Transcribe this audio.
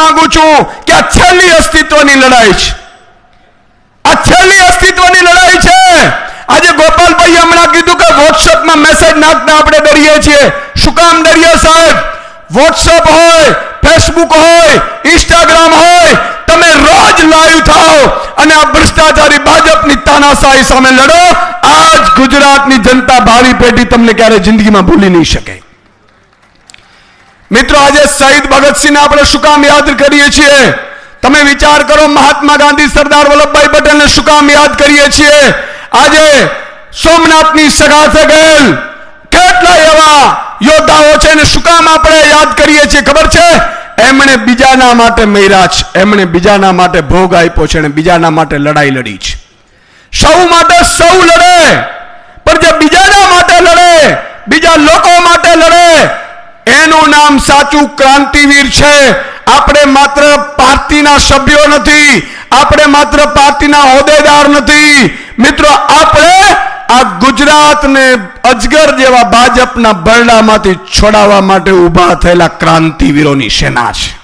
માંગુ છું કે આ છેલ્લી અસ્તિત્વની લડાઈ છે. આ છેલ્લી અસ્તિત્વની લડાઈ છે. આજે ગોપાલભાઈ હમણાં કીધું કે વોટ્સઅપમાં મેસેજ નાખતા આપણે ડરીએ છીએ. શું કામ ડરીએ સાહેબ? વોટ્સઅપ હોય ફેસબુક હોય ઇન્સ્ટાગ્રામ હોય, તમે રોજ લાઈવ થાઓ અને આ ભ્રષ્ટાચારી ભાજપની તાનાશાહી સામે લડો. આજ ગુજરાતની જનતા ભાવિ પેઢી તમને ક્યારે જિંદગીમાં ભૂલી નહીં શકે. મિત્રો, આજે શહીદ ભગતસિંહને આપણે શું કામ યાદ કરીએ છીએ? તમે વિચાર કરો, મહાત્મા ગાંધી, સરદાર વલ્લભભાઈ પટેલને શું કામ યાદ કરીએ છીએ? આજે સોમનાથની સગા ગયેલ કેટલા એવા યોદ્ધાઓ છે ને શું કામ આપણે યાદ કરીએ છીએ? ખબર છે? એમણે બીજાના માટે મૈરાજ છે. એમણે બીજાના માટે ભોગ આપ્યો છે અને બીજાના માટે લડાઈ લડી છે. સૌ માટે સૌ લડે, પણ જે બીજાના માટે લડે, બીજા લોકો નામ સાચું ક્રાંતિવીર છે. આપણે માત્ર પાર્ટીના સભ્યો નથી. આપણે માત્ર પાર્ટીના હોદ્દેદાર નથી. મિત્રો, આપણે આ ગુજરાતને અજગર જેવા ભાજપના બરડામાંથી છોડાવવા માટે ઊભા થયેલા ક્રાંતિવીરોની સેના છે.